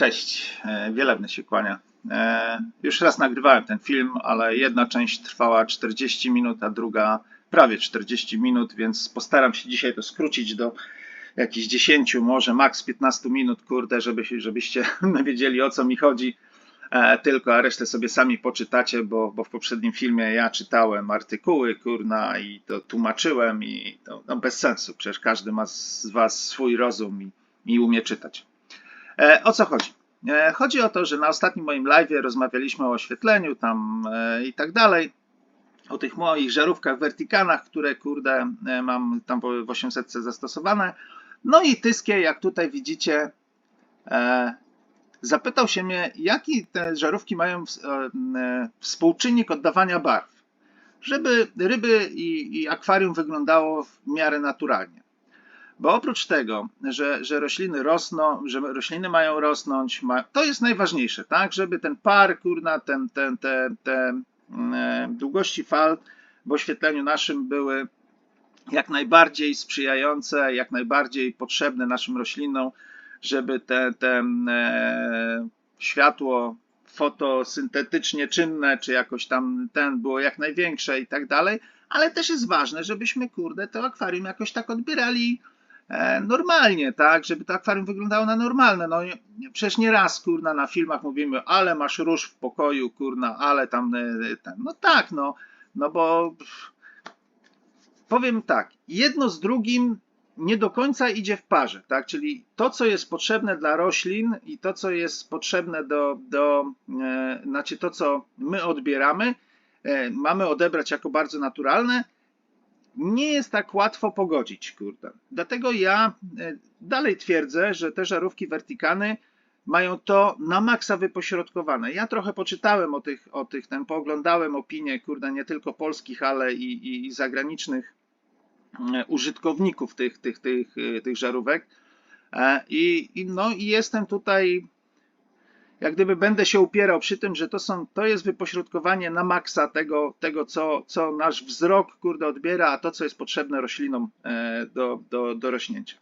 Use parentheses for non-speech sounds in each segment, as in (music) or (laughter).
Cześć, e, Wielebny się kłania. E, Już raz nagrywałem ten film, ale jedna część trwała 40 minut, a druga prawie 40 minut, więc postaram się dzisiaj to skrócić do jakichś 10, może maks 15 minut, kurde, żeby, żebyście (laughs) wiedzieli o co mi chodzi. E, Tylko, a resztę sobie sami poczytacie, bo, bo w poprzednim filmie ja czytałem artykuły, kurna, i to tłumaczyłem i to no bez sensu, przecież każdy ma z was swój rozum i, i umie czytać. E, O co chodzi? E, Chodzi o to, że na ostatnim moim live rozmawialiśmy o oświetleniu tam e, i tak dalej, o tych moich żarówkach wertykanach, które kurde mam tam w 800 zastosowane. No i Tyskie, jak tutaj widzicie, zapytał się mnie, jaki te żarówki mają współczynnik oddawania barw, żeby ryby i, i akwarium wyglądało w miarę naturalnie. Bo oprócz tego, że, że rośliny rosną, że rośliny mają rosnąć, ma, to jest najważniejsze, tak? Żeby ten par, kurna, ten, ten, te, te mm, e, długości fal w oświetleniu naszym były jak najbardziej sprzyjające, jak najbardziej potrzebne naszym roślinom, żeby te, te e, światło fotosyntetycznie czynne, czy jakoś tam ten było jak największe i tak dalej, ale też jest ważne, żebyśmy, kurde, to akwarium jakoś tak odbierali normalnie, tak, żeby to akwarium wyglądało na normalne. No przecież nie raz, kurna, na filmach mówimy, ale masz róż w pokoju, kurna, ale tam e, ten. No tak, no, no bo powiem tak, jedno z drugim nie do końca idzie w parze, tak? Czyli to, co jest potrzebne dla roślin i to, co jest potrzebne do, do e, znaczy to, co my odbieramy, e, mamy odebrać jako bardzo naturalne, nie jest tak łatwo pogodzić, kurde. Dlatego ja e, dalej twierdzę, że te żarówki wertykany mają to na maksa wypośrodkowane. Ja trochę poczytałem o tych, o tych ten pooglądałem opinie, kurde, nie tylko polskich, ale i, i, i zagranicznych e, użytkowników tych, tych, tych, e, tych żarówek. I, i, no, I jestem tutaj, jak gdyby będę się upierał przy tym, że to, są, to jest wypośrodkowanie na maksa tego, tego co, co nasz wzrok kurde odbiera, a to, co jest potrzebne roślinom e, do, do, do rośnięcia.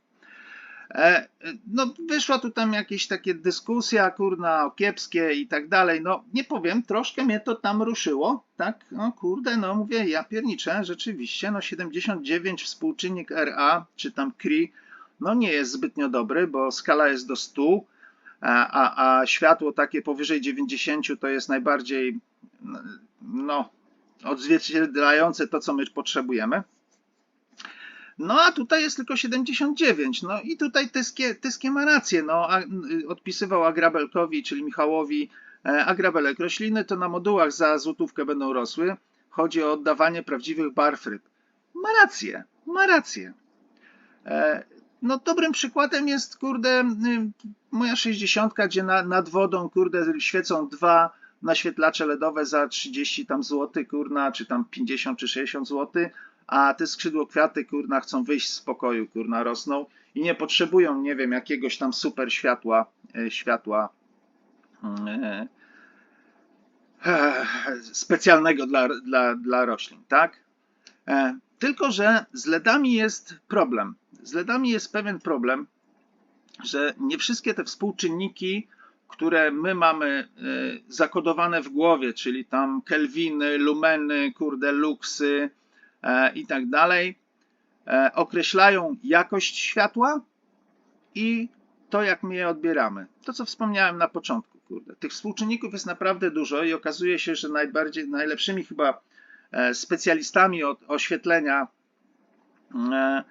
E, No, wyszła tu tam jakieś takie dyskusja, kurna, kiepskie i tak dalej. No, nie powiem, troszkę mnie to tam ruszyło, tak? No, kurde, no mówię, ja pierniczę, rzeczywiście, no 79 współczynnik RA, czy tam CRI, no nie jest zbytnio dobry, bo skala jest do 100, a, a, światło takie powyżej 90 to jest najbardziej, no, odzwierciedlające to, co my potrzebujemy. No a tutaj jest tylko 79. No i tutaj Tyskie, Tyskie ma rację. No, a, odpisywał Agrabelkowi, czyli Michałowi, e, Agrabelek, rośliny to na modułach za złotówkę będą rosły. Chodzi o oddawanie prawdziwych barw ryb. Ma rację, ma rację. E, No dobrym przykładem jest, kurde, y, moja 60, gdzie na, nad wodą, kurde, świecą dwa naświetlacze LEDowe za 30 tam złotych, kurna, czy tam 50 czy 60 złotych a te skrzydłokwiaty, kurna, chcą wyjść z pokoju, kurna, rosną i nie potrzebują, nie wiem, jakiegoś tam super światła, e, światła e, e, specjalnego dla, dla, dla roślin, tak? E, Tylko, że z LEDami jest problem. Z LEDami jest pewien problem, że nie wszystkie te współczynniki, które my mamy e, zakodowane w głowie, czyli tam kelwiny, lumeny, kurde, luksy, e, i tak dalej, e, określają jakość światła i to, jak my je odbieramy. To, co wspomniałem na początku, kurde. Tych współczynników jest naprawdę dużo i okazuje się, że najbardziej, najlepszymi chyba specjalistami od oświetlenia e,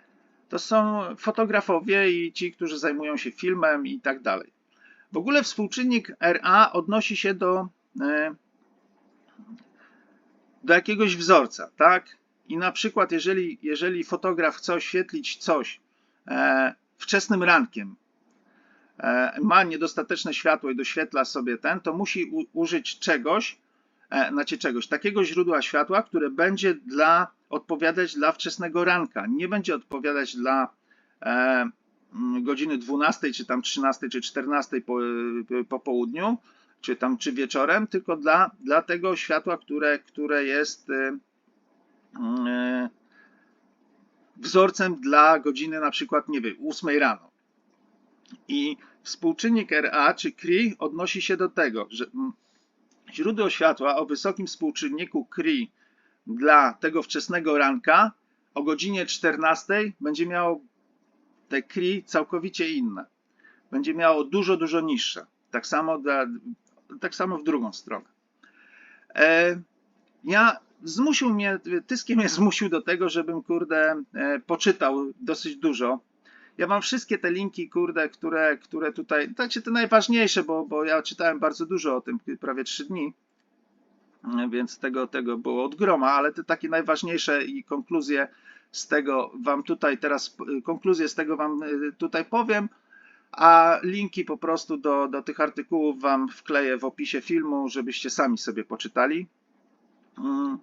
to są fotografowie i ci, którzy zajmują się filmem i tak dalej. W ogóle współczynnik RA odnosi się do, e, do jakiegoś wzorca, tak? I na przykład, jeżeli, jeżeli fotograf chce oświetlić coś e, wczesnym rankiem, e, ma niedostateczne światło i doświetla sobie ten, to musi użyć czegoś, e, znaczy czegoś, takiego źródła światła, które będzie dla, odpowiadać dla wczesnego ranka. Nie będzie odpowiadać dla e, m, godziny 12, czy tam 13, czy 14 po, po południu, czy tam czy wieczorem, tylko dla, dla tego światła, które, które jest e, e, wzorcem dla godziny na przykład, nie wiem, 8 rano. I współczynnik RA czy CRI odnosi się do tego, że mm, źródło światła o wysokim współczynniku CRI dla tego wczesnego ranka o godzinie 14 będzie miało te CRI całkowicie inne. Będzie miało dużo, dużo niższe. Tak samo, dla, tak samo w drugą stronę. E, ja zmusił mnie, Tyskiem mnie zmusił do tego, żebym, kurde, e, poczytał dosyć dużo. Ja mam wszystkie te linki, kurde, które, które tutaj, znaczy te najważniejsze, bo, bo ja czytałem bardzo dużo o tym, prawie trzy dni, więc tego, tego było od groma, ale te takie najważniejsze i konkluzje z tego wam tutaj teraz, konkluzje z tego wam e, tutaj powiem, a linki po prostu do, do tych artykułów wam wkleję w opisie filmu, żebyście sami sobie poczytali. Mm.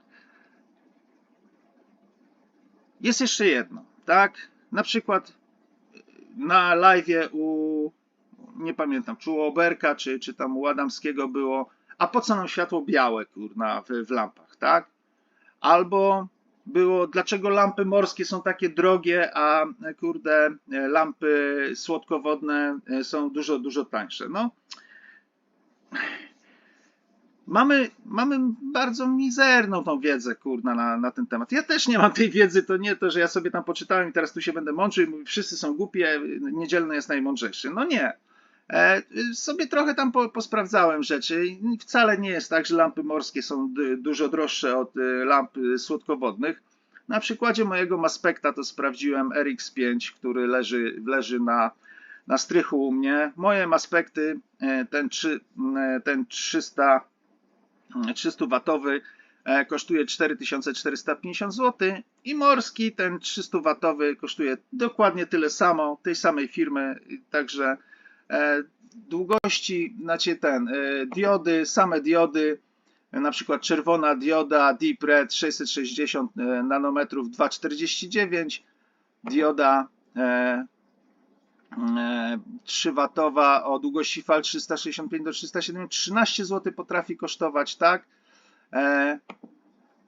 Jest jeszcze jedno, tak? Na przykład na live u, nie pamiętam, czy u Oberka, czy, czy tam u Adamskiego było, a po co nam światło białe, kurna, w, w lampach, tak? Albo było, dlaczego lampy morskie są takie drogie, a kurde, lampy słodkowodne są dużo, dużo tańsze. No, mamy, mamy bardzo mizerną tą wiedzę, kurna, na, na ten temat. Ja też nie mam tej wiedzy, to nie to, że ja sobie tam poczytałem i teraz tu się będę mączył i mówię, wszyscy są głupie, niedzielny jest najmądrzejszy. No nie. E, sobie trochę tam po, posprawdzałem rzeczy i wcale nie jest tak, że lampy morskie są dużo droższe od y, lamp słodkowodnych. Na przykładzie mojego Maspekta to sprawdziłem RX5, który leży, leży na, na strychu u mnie. Moje Maspekty, e, ten, 3, e, ten 300 300 watowy e, kosztuje 4450 zł i morski ten 300 watowy kosztuje dokładnie tyle samo, tej samej firmy, także e, długości, znaczy ten, e, diody, same diody, na przykład czerwona dioda Deep Red 660 nanometrów 249, dioda 3W o długości fal 365 do 370, 13 zł potrafi kosztować, tak? E,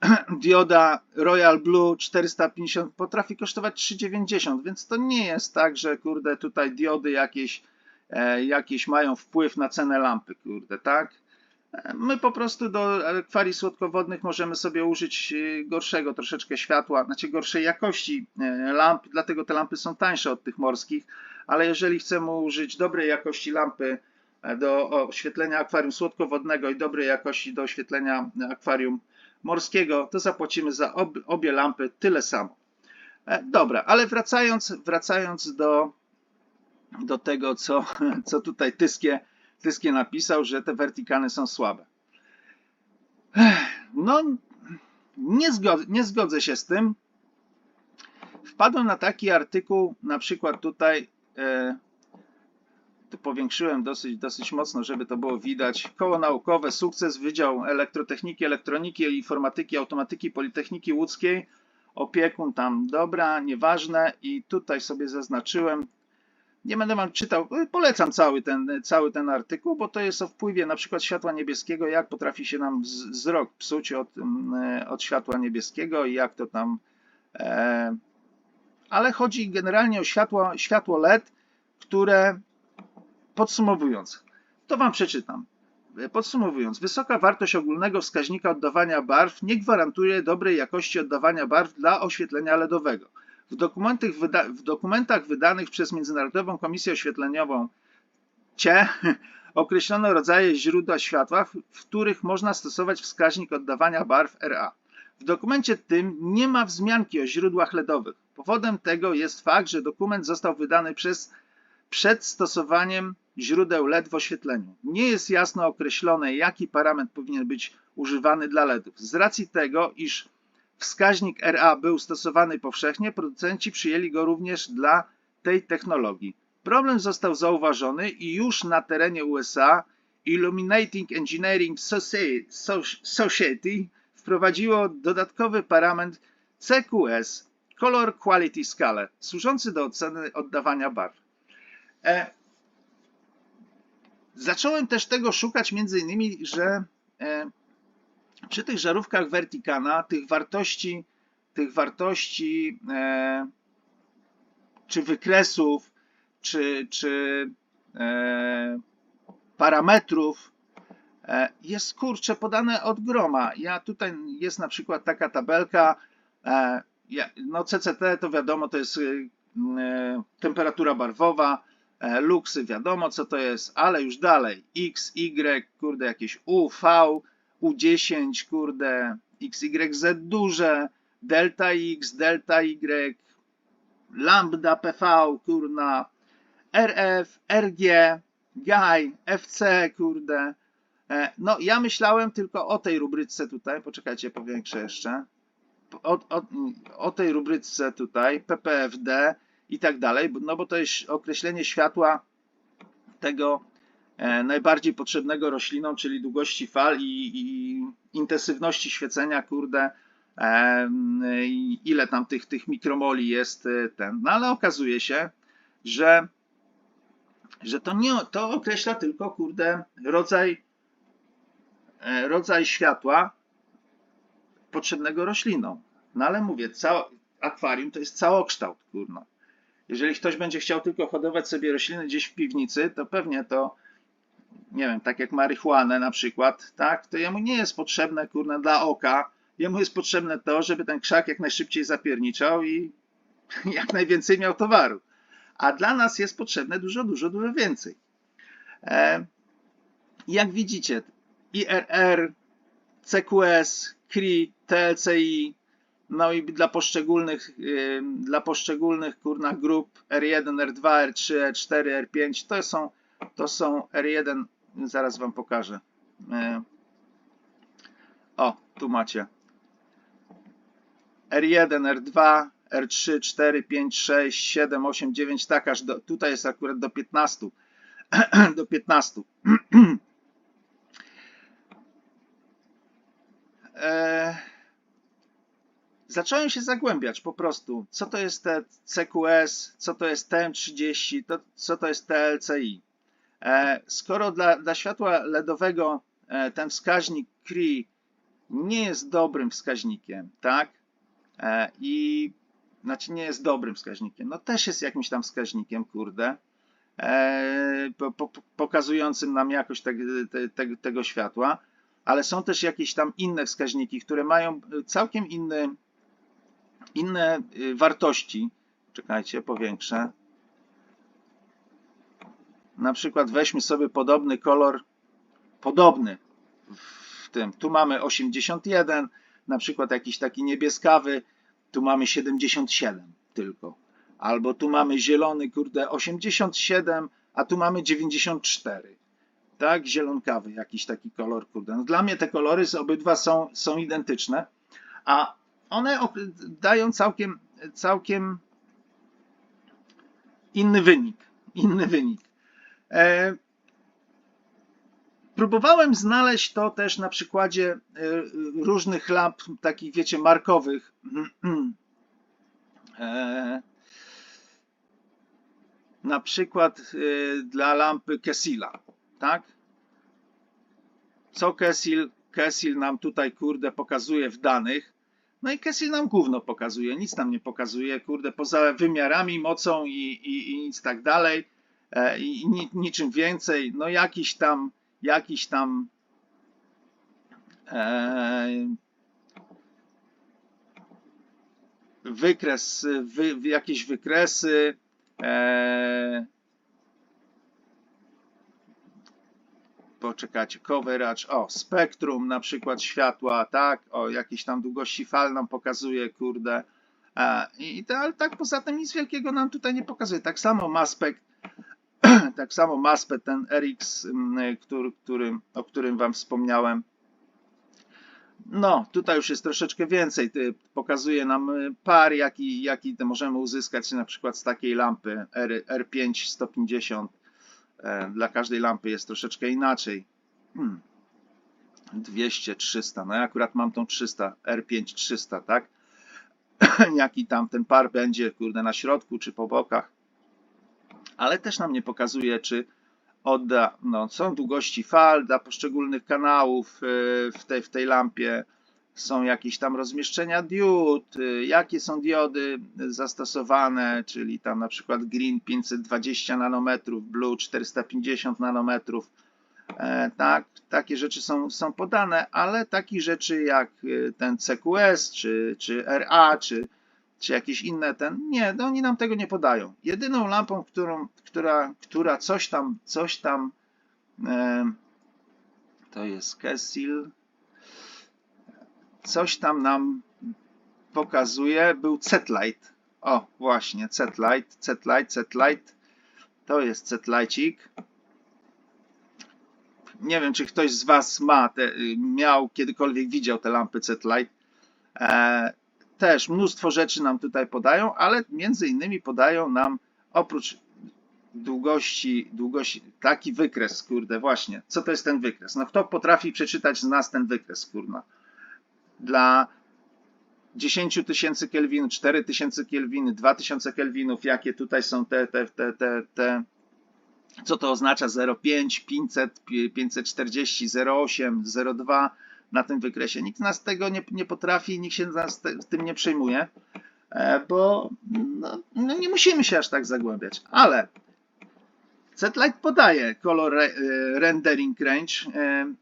(clears throat) dioda Royal Blue 450 potrafi kosztować 3,90, więc to nie jest tak, że kurde tutaj diody jakieś, e, jakieś mają wpływ na cenę lampy, kurde, tak? My po prostu do akwarii słodkowodnych możemy sobie użyć e, gorszego troszeczkę światła, znaczy gorszej jakości e, lamp, dlatego te lampy są tańsze od tych morskich, ale jeżeli chcemy użyć dobrej jakości lampy e, do oświetlenia akwarium słodkowodnego i dobrej jakości do oświetlenia akwarium morskiego, to zapłacimy za ob, obie lampy tyle samo. Dobra, ale wracając, wracając do, do tego, co, (laughs) co tutaj Tyskie Tyskie napisał, że te wertykany są słabe. No, nie, zgodzę, nie zgodzę się z tym. Wpadłem na taki artykuł, na przykład tutaj, e, powiększyłem dosyć, dosyć mocno, żeby to było widać. Koło naukowe, sukces, Wydział Elektrotechniki, Elektroniki, Informatyki, Automatyki Politechniki Łódzkiej, opiekun tam, dobra, nieważne i tutaj sobie zaznaczyłem nie będę wam czytał, y, polecam cały ten, cały ten artykuł, bo to jest o wpływie na przykład światła niebieskiego, jak potrafi się nam wzrok psuć od, mm, e, od światła niebieskiego i jak to tam. E, ale chodzi generalnie o światło, światło LED, które podsumowując, to wam przeczytam. Podsumowując, wysoka wartość ogólnego wskaźnika oddawania barw nie gwarantuje dobrej jakości oddawania barw dla oświetlenia LEDowego. W dokumentach, wyda w dokumentach wydanych przez Międzynarodową Komisję Oświetleniową CIE (laughs) określono rodzaje źródła światła, w których można stosować wskaźnik oddawania barw RA. W dokumencie tym nie ma wzmianki o źródłach LEDowych. Powodem tego jest fakt, że dokument został wydany przez, przed stosowaniem źródeł LED w oświetleniu. Nie jest jasno określone, jaki parametr powinien być używany dla LEDów. Z racji tego, iż wskaźnik RA był stosowany powszechnie, producenci przyjęli go również dla tej technologii. Problem został zauważony i już na terenie USA Illuminating Engineering Society wprowadziło dodatkowy parametr CQS Color Quality Scale, służący do oceny oddawania barw. E, zacząłem też tego szukać między innymi, że e, przy tych żarówkach Verticana tych wartości, tych wartości e, czy wykresów, czy, czy e, parametrów e, jest kurczę podane od groma. Ja tutaj jest na przykład taka tabelka, e, no CCT to wiadomo, to jest e, temperatura barwowa, e, luksy wiadomo co to jest, ale już dalej X, Y, kurde jakieś U, V, U10, kurde XYZ duże, delta X, delta Y, lambda PV, kurna, RF, RG, GAI, FC, kurde. E, No, ja myślałem tylko o tej rubryce tutaj, poczekajcie, powiększę jeszcze. O, o, o tej rubryce tutaj, PPFD i tak dalej, no bo to jest określenie światła tego najbardziej potrzebnego roślinom, czyli długości fal i, i intensywności świecenia, kurde, i ile tam tych, tych mikromoli jest e, ten. No ale okazuje się, że, że to nie to określa tylko, kurde, rodzaj, e, rodzaj światła potrzebnego roślinom. No ale mówię, cał, akwarium to jest całokształt, kurno. Jeżeli ktoś będzie chciał tylko hodować sobie rośliny gdzieś w piwnicy, to pewnie to, nie wiem, tak jak marihuanę na przykład, tak, to jemu nie jest potrzebne, kurna, dla oka. Jemu jest potrzebne to, żeby ten krzak jak najszybciej zapierniczał i (laughs) jak najwięcej miał towaru. A dla nas jest potrzebne dużo, dużo, dużo więcej. E, jak widzicie, IRR, CQS, CRI, TLCI, no i dla poszczególnych, y, dla poszczególnych kurna grup R1, R2, R3, R4, R5 to są, to są R1, zaraz wam pokażę. Y, O, tu macie. R1, R2, R3, 4, 5, 6, 7, 8, 9, tak aż do, tutaj jest akurat do 15. (clears throat) do 15. (clears throat) e, zacząłem się zagłębiać po prostu, co to jest te CQS, co to jest TM30, to, co to jest TLCI. E, skoro dla, dla światła LEDowego e, ten wskaźnik CRI nie jest dobrym wskaźnikiem, tak? E, I znaczy nie jest dobrym wskaźnikiem, no też jest jakimś tam wskaźnikiem, kurde, po, po, pokazującym nam jakość te, te, te, tego światła, ale są też jakieś tam inne wskaźniki, które mają całkiem inny, inne y, wartości. Czekajcie, powiększę. Na przykład weźmy sobie podobny kolor, podobny w tym. Tu mamy 81, na przykład jakiś taki niebieskawy, tu mamy 77 tylko. Albo tu mamy zielony, kurde, 87, a tu mamy 94. Tak, zielonkawy, jakiś taki kolor, kurde. No dla mnie te kolory z obydwa są, są identyczne, a one dają całkiem, całkiem inny wynik. Inny wynik. E, próbowałem znaleźć to też na przykładzie e, różnych lamp, takich wiecie, markowych. (clears throat) E, na przykład dla lampy Kessila, tak? Co Kessil, Kessil nam tutaj, kurde, pokazuje w danych? No i Kessil nam gówno pokazuje, nic nam nie pokazuje, kurde, poza wymiarami, mocą i, i, i nic tak dalej, i ni, niczym więcej, no jakiś tam, jakiś tam e, wykres, wy, jakieś wykresy, e, poczekajcie, coverage, o, spektrum na przykład światła, tak, o, jakieś tam długości fal nam pokazuje, kurde, e, i ale tak poza tym nic wielkiego nam tutaj nie pokazuje. Tak samo Maspect, (clears throat) tak samo Maspect, ten RX, mm, który, który, o którym wam wspomniałem, no, tutaj już jest troszeczkę więcej. Pokazuje nam y, par, jaki, jaki możemy uzyskać na przykład z takiej lampy R, R5 150. E, Dla każdej lampy jest troszeczkę inaczej. Hmm. 200, 300. No ja akurat mam tą 300, R5 300, tak? (clears throat) Jaki tam ten par będzie, kurde, na środku czy po bokach. Ale też nam nie pokazuje, czy odda, no, są długości fal dla poszczególnych kanałów y, w tej, w tej lampie, są jakieś tam rozmieszczenia diod, y, jakie są diody zastosowane, czyli tam na przykład green 520 nanometrów, blue 450 nanometrów. E, Tak, takie rzeczy są, są podane, ale takich rzeczy jak y, ten CQS, czy, czy RA, czy, czy jakieś inne ten, nie, no oni nam tego nie podają. Jedyną lampą, którą, która, która coś tam, coś tam, e, to jest Kessil, coś tam nam pokazuje, był Z-Light. O, właśnie, Z-Light, Z-Light, Z-Light. To jest Z-Lightcik. Nie wiem, czy ktoś z Was ma te, miał kiedykolwiek widział te lampy Z-Light. E, też mnóstwo rzeczy nam tutaj podają, ale między innymi podają nam oprócz długości, długości, taki wykres, kurde, właśnie. Co to jest ten wykres? No kto potrafi przeczytać z nas ten wykres, kurna? Dla 10 tysięcy Kelwin, 4 tysięcy Kelwin, 2000 Kelwinów, jakie tutaj są te, te, te, te, te co to oznacza 0,5, 500, 540, 0,8, 0,2 na tym wykresie. Nikt z nas tego nie, nie potrafi, nikt się z nas te, tym nie przejmuje, e, bo no, no nie musimy się aż tak zagłębiać. Ale Z-Light podaje color re, e, rendering range, e,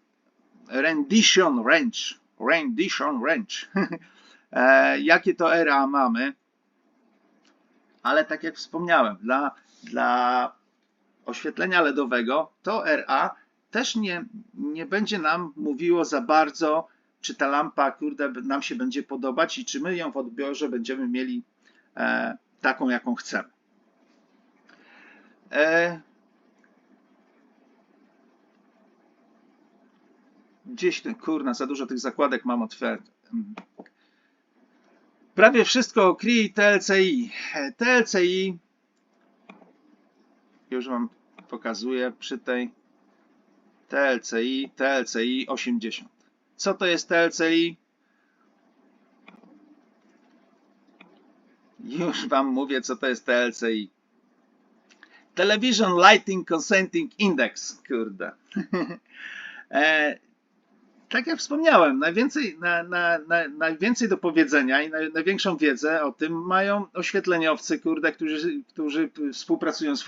rendition range, rendition range. (laughs) Jakie to RA mamy? Ale tak jak wspomniałem, dla, dla oświetlenia LEDowego to RA też nie, nie będzie nam mówiło za bardzo, czy ta lampa, kurde, nam się będzie podobać i czy my ją w odbiorze będziemy mieli e, taką, jaką chcemy. E, gdzieś kurna, za dużo tych zakładek mam otwarte. Prawie wszystko o CRI i TLCI. E, TLCI już Wam pokazuję przy tej TLCI, TLCI 80. Co to jest TLCI? Już Wam mówię, co to jest TLCI. Television Lighting Consenting Index, kurde. (laughs) e, tak jak wspomniałem, najwięcej, na, na, na, najwięcej do powiedzenia i naj, największą wiedzę o tym mają oświetleniowcy, kurde, którzy, którzy współpracują z,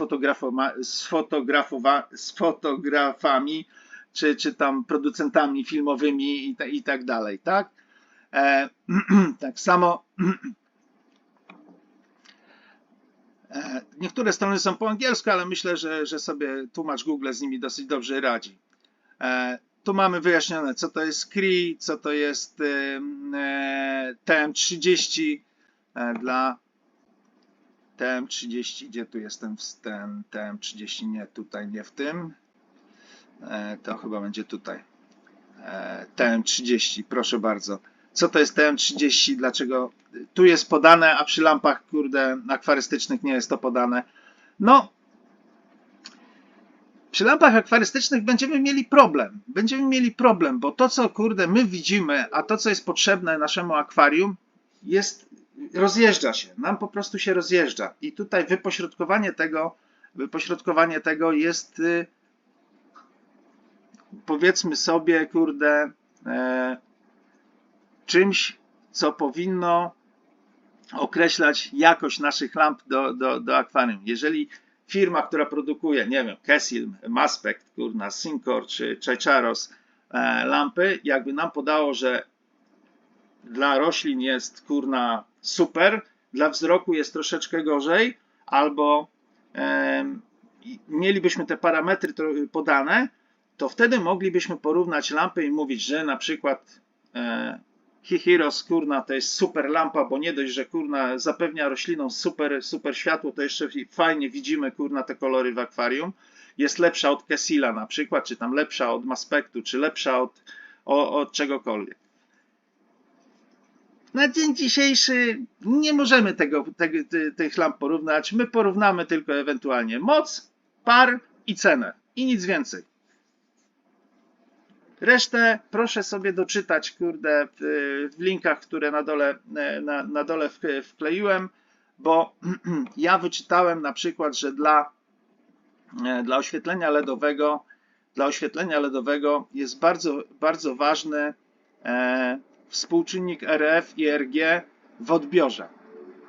z, fotografowa, z fotografami, czy, czy tam producentami filmowymi i, ta, i tak dalej, tak? E, (clears throat) tak samo (clears throat) e, niektóre strony są po angielsku, ale myślę, że, że sobie tłumacz Google z nimi dosyć dobrze radzi. E, tu mamy wyjaśnione, co to jest CRI, co to jest e, TM30 e, dla TM30, gdzie tu jestem w ten TM30, nie tutaj, nie w tym. E, to chyba będzie tutaj. TM30, proszę bardzo. Co to jest TM30? Dlaczego tu jest podane, a przy lampach, kurde, akwarystycznych nie jest to podane? No, przy lampach akwarystycznych będziemy mieli problem. Będziemy mieli problem, bo to, co kurde my widzimy, a to, co jest potrzebne naszemu akwarium, jest, rozjeżdża się. Nam po prostu się rozjeżdża. I tutaj wypośrodkowanie tego, wypośrodkowanie tego jest y, powiedzmy sobie, kurde, e, czymś, co powinno określać jakość naszych lamp do, do, do akwarium. Jeżeli firma, która produkuje, nie wiem, Kessil, Maspect, kurna, Syncor czy Czajczaros e, lampy, jakby nam podało, że dla roślin jest kurna super, dla wzroku jest troszeczkę gorzej, albo e, mielibyśmy te parametry podane, to wtedy moglibyśmy porównać lampy i mówić, że na przykład e, Hihiros, kurna, to jest super lampa, bo nie dość, że kurna zapewnia roślinom super, super światło, to jeszcze fajnie widzimy kurna te kolory w akwarium. Jest lepsza od Kessila na przykład, czy tam lepsza od Maspektu, czy lepsza od, od, od czegokolwiek. Na dzień dzisiejszy nie możemy tego, tego, tych lamp porównać. My porównamy tylko ewentualnie moc, par i cenę. I nic więcej. Resztę proszę sobie doczytać, kurde, w, linkach, które na dole, e, na, na dole wkleiłem, bo (clears throat) ja wyczytałem na przykład, że dla, e, dla oświetlenia LEDowego, dla oświetlenia LEDowego jest bardzo, bardzo ważne, e, współczynnik RF i RG w odbiorze.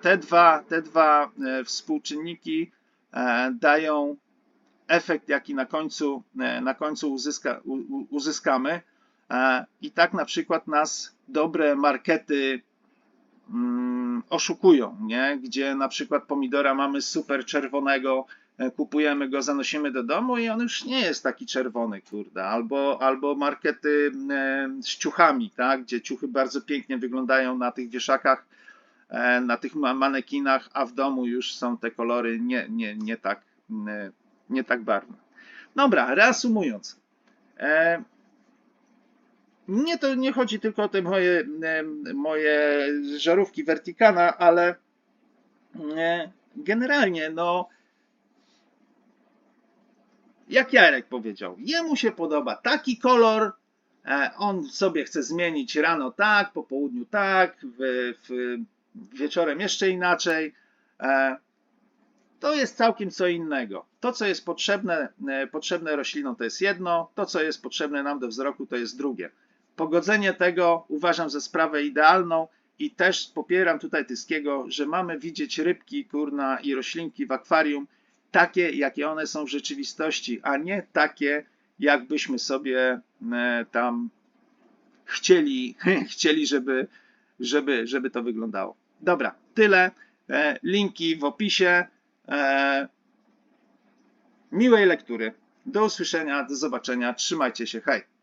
Te dwa, te dwa współczynniki dają efekt, jaki na końcu, e, na końcu uzyska, uzyskamy. E, I tak na przykład nas dobre markety mm, oszukują, nie? gdzie na przykład pomidora mamy super czerwonego, e, kupujemy go, zanosimy do domu i on już nie jest taki czerwony, kurde. Albo, albo markety e, z ciuchami, tak? gdzie ciuchy bardzo pięknie wyglądają na tych wieszakach, na tych ma- manekinach, a w domu już są te kolory nie, nie, nie, tak, e, nie tak barwne. Dobra, reasumując. E, nie, to nie chodzi tylko o te moje, em, moje żarówki Verticana, ale e, generalnie, no, jak Jarek powiedział, jemu się podoba taki kolor, e, on sobie chce zmienić rano tak, po południu tak, w, w, wieczorem jeszcze inaczej. To jest całkiem co innego. To, co jest potrzebne, e, potrzebne roślinom, to jest jedno, to, co jest potrzebne nam do wzroku, to jest drugie. Pogodzenie tego uważam za sprawę idealną i też popieram tutaj Tyskiego, że mamy widzieć rybki, kurna i roślinki w akwarium takie, jakie one są w rzeczywistości, a nie takie, jakbyśmy sobie e, tam chcieli, (laughs) chcieli żeby, żeby, żeby to wyglądało. Dobra, tyle. E, Linki w opisie. E, Miłej lektury. Do usłyszenia, do zobaczenia. Trzymajcie się. Hej.